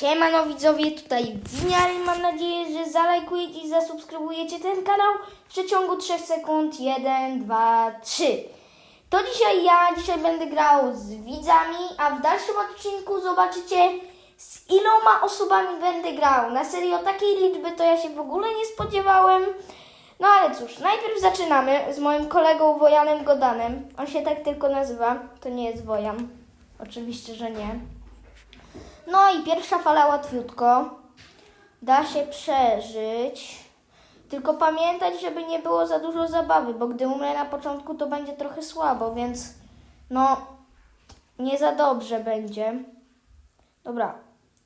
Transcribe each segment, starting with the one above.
Siemano widzowie, tutaj Winiary. Mam nadzieję, że zalajkujecie i zasubskrybujecie ten kanał w przeciągu 3 sekund. 1, 2, 3. To dzisiaj ja, dzisiaj będę grał z widzami, a w dalszym odcinku zobaczycie z iloma osobami będę grał. Na serio takiej liczby to ja się w ogóle nie spodziewałem. No ale cóż, najpierw zaczynamy z moim kolegą Wojanem Godanem. On się tak tylko nazywa, to nie jest Wojan. Oczywiście, że nie. No i pierwsza fala łatwiutko. Da się przeżyć. Tylko pamiętać, żeby nie było za dużo zabawy, bo gdy umrę na początku, to będzie trochę słabo, więc no nie za dobrze będzie. Dobra,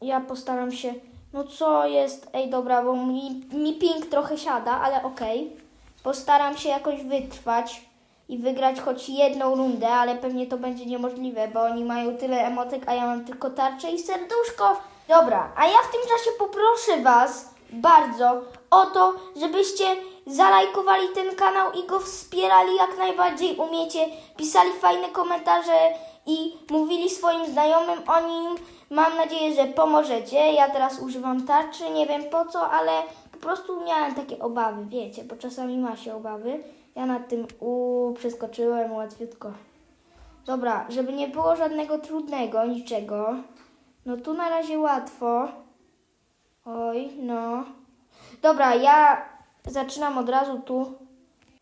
ja postaram się. No co jest? Ej, dobra, bo mi, mi ping trochę siada, ale okej. Postaram się jakoś wytrwać i wygrać choć jedną rundę, ale pewnie to będzie niemożliwe, bo oni mają tyle emotek, a ja mam tylko tarczę i serduszko. Dobra, a ja w tym czasie poproszę Was bardzo o to, żebyście zalajkowali ten kanał i go wspierali jak najbardziej umiecie, pisali fajne komentarze i mówili swoim znajomym o nim. Mam nadzieję, że pomożecie. Ja teraz używam tarczy, nie wiem po co, ale po prostu miałem takie obawy, wiecie, bo czasami ma się obawy. Ja nad tym u przeskoczyłem łatwiutko. Dobra, żeby nie było żadnego trudnego, niczego. No tu na razie łatwo. Oj, no. Dobra, ja zaczynam od razu tu.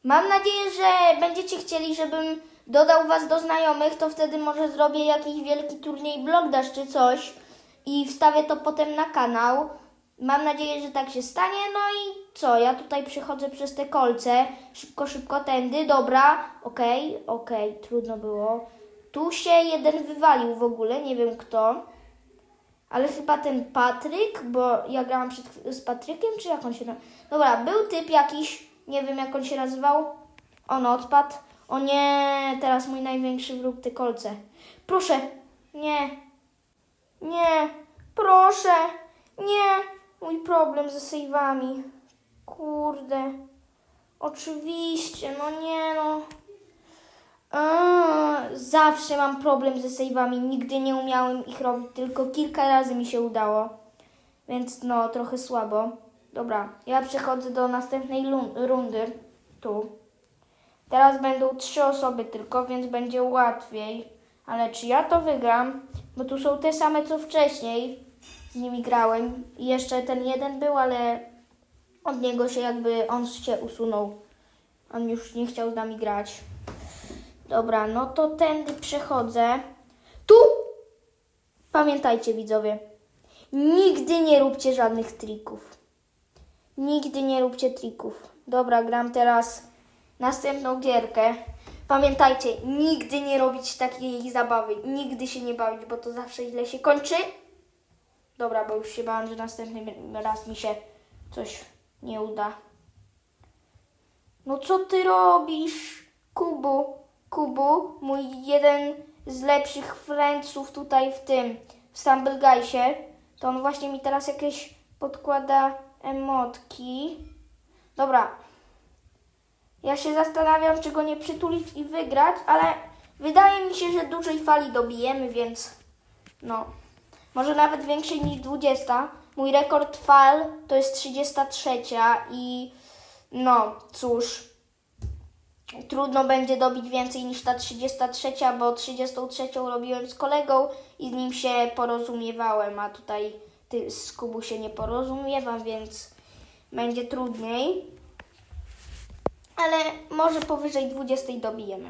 Mam nadzieję, że będziecie chcieli, żebym dodał was do znajomych, to wtedy może zrobię jakiś wielki turniej Blogdash czy coś i wstawię to potem na kanał. Mam nadzieję, że tak się stanie. No i co? Ja tutaj przychodzę przez te kolce. Szybko, szybko tędy. Dobra. Okej, okej. Trudno było. Tu się jeden wywalił w ogóle. Nie wiem kto. Ale chyba ten Patryk, bo ja grałam przed, z Patrykiem, czy jak on się nazywał? Dobra, był typ jakiś, nie wiem jak on się nazywał. On odpadł. O nie, teraz mój największy wróg, te kolce. Proszę, nie, nie, proszę, nie. Mój problem ze save'ami. Kurde. Oczywiście, no nie no. Eee, zawsze mam problem ze save'ami. Nigdy nie umiałem ich robić, tylko kilka razy mi się udało. Więc no, trochę słabo. Dobra, ja przechodzę do następnej rundy. Tu. Teraz będą trzy osoby tylko, więc będzie łatwiej. Ale czy ja to wygram? Bo tu są te same co wcześniej. Z nimi grałem. I jeszcze ten jeden był, ale od niego się jakby on się usunął. On już nie chciał z nami grać. Dobra, no to tędy przechodzę. Tu! Pamiętajcie widzowie, nigdy nie róbcie żadnych trików. Nigdy nie róbcie trików. Dobra, gram teraz następną gierkę. Pamiętajcie, nigdy nie robić takiej zabawy. Nigdy się nie bawić, bo to zawsze źle się kończy. Dobra, bo już się bałem, że następny raz mi się coś nie uda. No co ty robisz, Kubu? Kubu, mój jeden z lepszych friendsów tutaj w tym, w Stumble Guysie, to on właśnie mi teraz jakieś podkłada emotki. Dobra. Ja się zastanawiam, czy go nie przytulić i wygrać, ale wydaje mi się, że dużej fali dobijemy, więc no. Może nawet większej niż 20. Mój rekord fal to jest 33 i no cóż, trudno będzie dobić więcej niż ta 33, bo 33 robiłem z kolegą i z nim się porozumiewałem, a tutaj ty, z Kubu się nie porozumiewam, więc będzie trudniej. Ale może powyżej 20 dobijemy.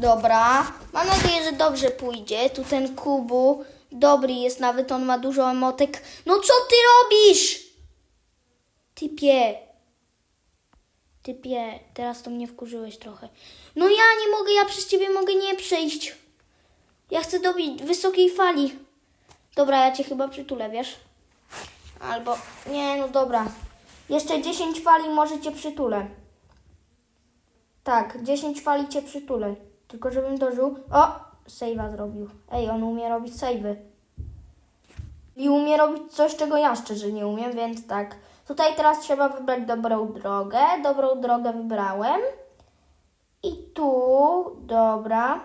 Dobra, mam nadzieję, że dobrze pójdzie. Tu ten Kubu dobry jest, nawet on ma dużo emotek. No co ty robisz? Typie. Typie, teraz to mnie wkurzyłeś trochę. No ja nie mogę, ja przez ciebie mogę nie przejść. Ja chcę dobić wysokiej fali. Dobra, ja cię chyba przytulę, wiesz? Albo, nie, no dobra. Jeszcze 10 fali może cię przytulę. Tak, 10 fali cię przytulę. Tylko żebym dożył. O! Save'a zrobił. Ej, on umie robić save'y. I umie robić coś, czego ja szczerze nie umiem, więc tak. Tutaj teraz trzeba wybrać dobrą drogę. Dobrą drogę wybrałem. I tu, dobra.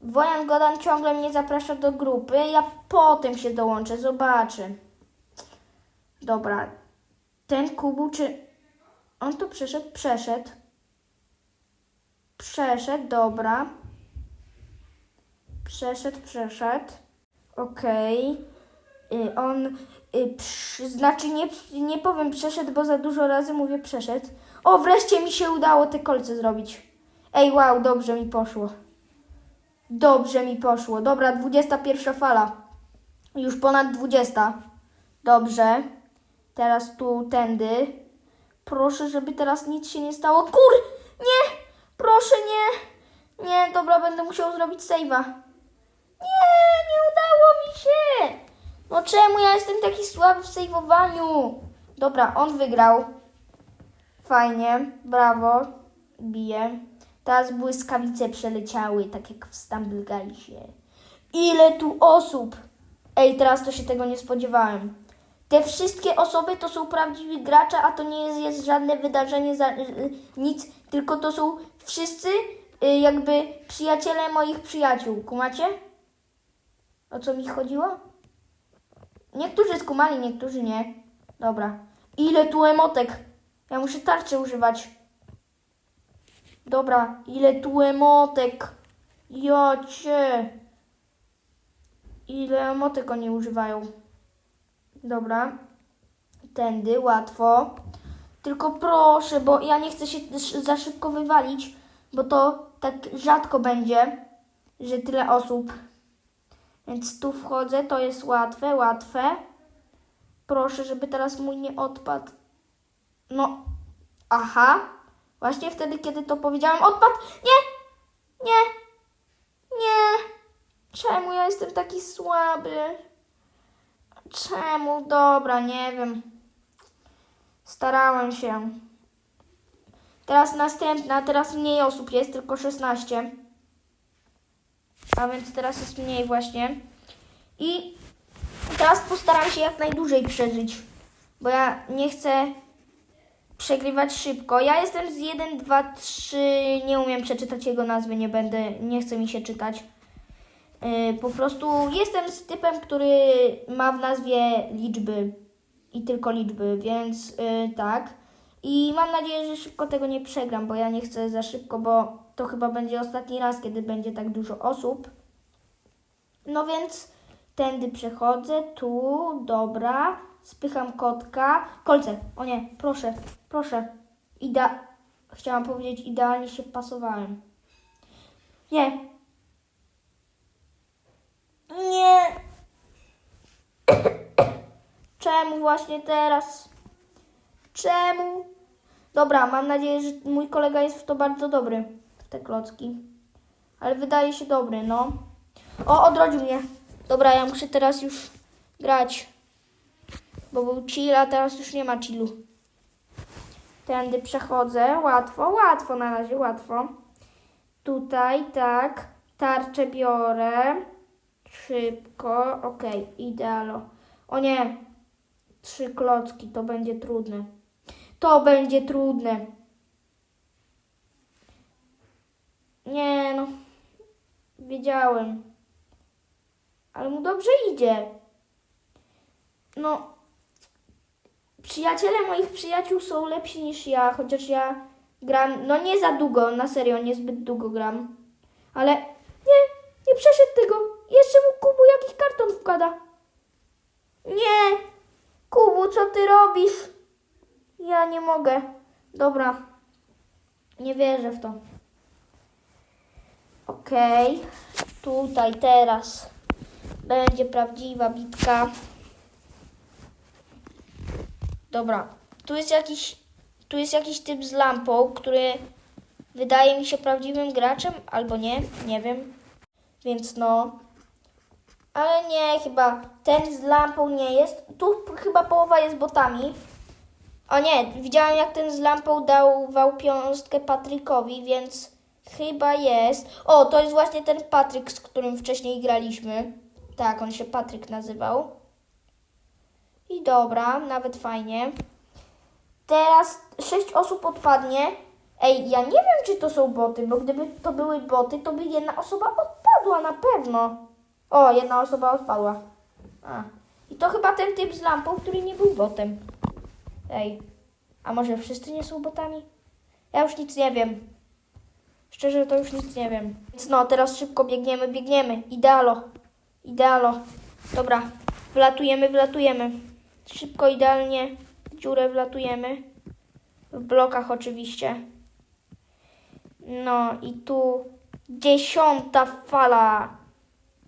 Wojan Godan ciągle mnie zaprasza do grupy. Ja potem się dołączę, zobaczę. Dobra. Ten Kubu, czy on tu przeszedł? Przeszedł. Przeszedł, dobra. Przeszedł, przeszedł. Okej. Y, On, y, znaczy nie, nie powiem przeszedł, bo za dużo razy mówię przeszedł. O, wreszcie mi się udało te kolce zrobić. Ej, wow, dobrze mi poszło. Dobrze mi poszło. Dobra, 21 fala. Już ponad 20. Dobrze. Teraz tu tędy. Proszę, żeby teraz nic się nie stało. Kur! Nie! Proszę, nie! Nie, dobra, będę musiał zrobić save'a. Nie, nie udało mi się! No czemu ja jestem taki słaby w save'owaniu? Dobra, on wygrał. Fajnie, brawo. Bije. Teraz błyskawice przeleciały, tak jak w Stumble Guysie. Ile tu osób! Ej, teraz to się tego nie spodziewałem. Te wszystkie osoby to są prawdziwi gracze, a to nie jest, jest żadne wydarzenie, za, y, y, nic, tylko to są wszyscy y, jakby przyjaciele moich przyjaciół. Kumacie? O co mi chodziło? Niektórzy skumali, niektórzy nie. Dobra. Ile tu emotek? Ja muszę tarczy używać. Dobra, ile tu emotek? Jocie. Ile emotek oni używają? Dobra. Tędy, łatwo. Tylko proszę, bo ja nie chcę się za szybko wywalić, bo to tak rzadko będzie, że tyle osób. Więc tu wchodzę, to jest łatwe, łatwe. Proszę, żeby teraz mój nie odpadł. No, aha. Właśnie wtedy, kiedy to powiedziałam, odpadł. Nie, nie, nie. Czemu ja jestem taki słaby? Czemu? Dobra, nie wiem. Starałem się. Teraz następna, teraz mniej osób jest, tylko 16. A więc teraz jest mniej właśnie. I teraz postaram się jak najdłużej przeżyć. Bo ja nie chcę przegrywać szybko. Ja jestem z 1, 2, 3. Nie umiem przeczytać jego nazwy, nie będę, nie chce mi się czytać. Yy, po prostu jestem z typem, który ma w nazwie liczby i tylko liczby, więc yy, tak. I mam nadzieję, że szybko tego nie przegram, bo ja nie chcę za szybko, bo to chyba będzie ostatni raz, kiedy będzie tak dużo osób. No więc tędy przechodzę, tu, dobra, spycham kotka. Kolce, o nie, proszę, proszę. Ida... Chciałam powiedzieć, idealnie się wpasowałem. Nie. Nie. Czemu właśnie teraz? Czemu? Dobra, mam nadzieję, że mój kolega jest w to bardzo dobry, w te klocki. Ale wydaje się dobry, no. O, odrodził mnie. Dobra, ja muszę teraz już grać. Bo był chill, a teraz już nie ma chillu. Tędy przechodzę. Łatwo, łatwo na razie, łatwo. Tutaj, tak. Tarczę biorę. Szybko. Okej, idealo. O nie. Trzy klocki, to będzie trudne. To będzie trudne. Nie no. Wiedziałem. Ale mu dobrze idzie. No. Przyjaciele moich przyjaciół są lepsi niż ja, chociaż ja gram, no nie za długo, na serio, niezbyt długo gram. Ale nie, nie przeszedł tego. Jeszcze mu Kubu jakiś karton wkłada. Nie, Kubu, co ty robisz? Ja nie mogę. Dobra, nie wierzę w to. Okej, tutaj teraz będzie prawdziwa bitka. Dobra, tu jest jakiś, tu jest jakiś typ z lampą, który wydaje mi się prawdziwym graczem, albo nie, nie wiem. Więc no. Ale nie, chyba ten z lampą nie jest. Tu chyba połowa jest botami. O nie, widziałem jak ten z lampą dał wałpiąstkę Patrykowi, więc chyba jest. O, to jest właśnie ten Patryk, z którym wcześniej graliśmy. Tak, on się Patryk nazywał. I dobra, nawet fajnie. Teraz sześć osób odpadnie. Ej, ja nie wiem, czy to są boty, bo gdyby to były boty, to by jedna osoba odpadła. na pewno. O, jedna osoba odpadła. A. I to chyba ten typ z lampą, który nie był botem. Ej, a może wszyscy nie są botami? Ja już nic nie wiem. Szczerze to już nic nie wiem. Więc no, teraz szybko biegniemy, biegniemy. Idealo. Idealo. Dobra, wlatujemy, wlatujemy. Szybko, idealnie w dziurę wlatujemy. W blokach oczywiście. No i tu dziesiąta fala.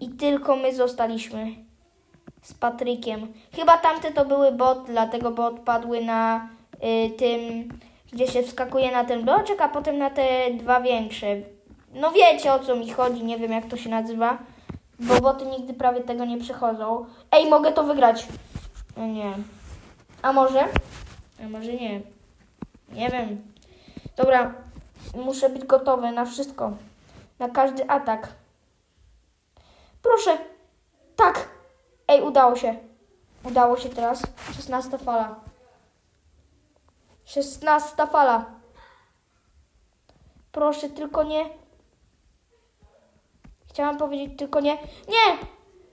I tylko my zostaliśmy z Patrykiem. Chyba tamte to były bot, dlatego bo odpadły na y, tym, gdzie się wskakuje na ten bloczek, a potem na te dwa większe. No wiecie o co mi chodzi, nie wiem jak to się nazywa, bo boty nigdy prawie tego nie przechodzą. Ej, mogę to wygrać. No nie. A może? A może nie. Nie wiem. Dobra, muszę być gotowy na wszystko. Na każdy atak. Proszę. Tak. Ej, udało się. Udało się teraz. 16 fala. 16 fala. Proszę, tylko nie. Chciałam powiedzieć tylko nie. Nie!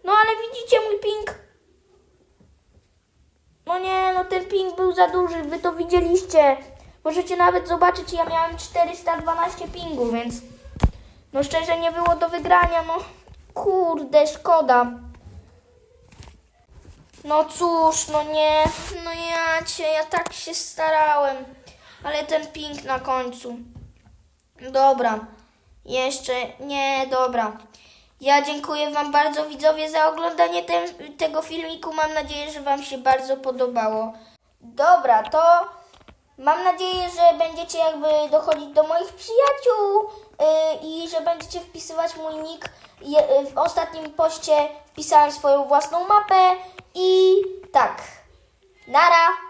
No ale widzicie mój ping. No nie, no ten ping był za duży, wy to widzieliście. Możecie nawet zobaczyć, ja miałem 412 pingu, więc no szczerze nie było do wygrania, no kurde, szkoda. No cóż, no nie, no ja cię, ja tak się starałem, ale ten ping na końcu. Dobra, jeszcze, nie, dobra. Ja dziękuję Wam bardzo widzowie za oglądanie te, tego filmiku. Mam nadzieję, że Wam się bardzo podobało. Dobra, to mam nadzieję, że będziecie jakby dochodzić do moich przyjaciół yy, i że będziecie wpisywać mój nick. Je, yy, w ostatnim poście wpisałem swoją własną mapę i tak. Nara!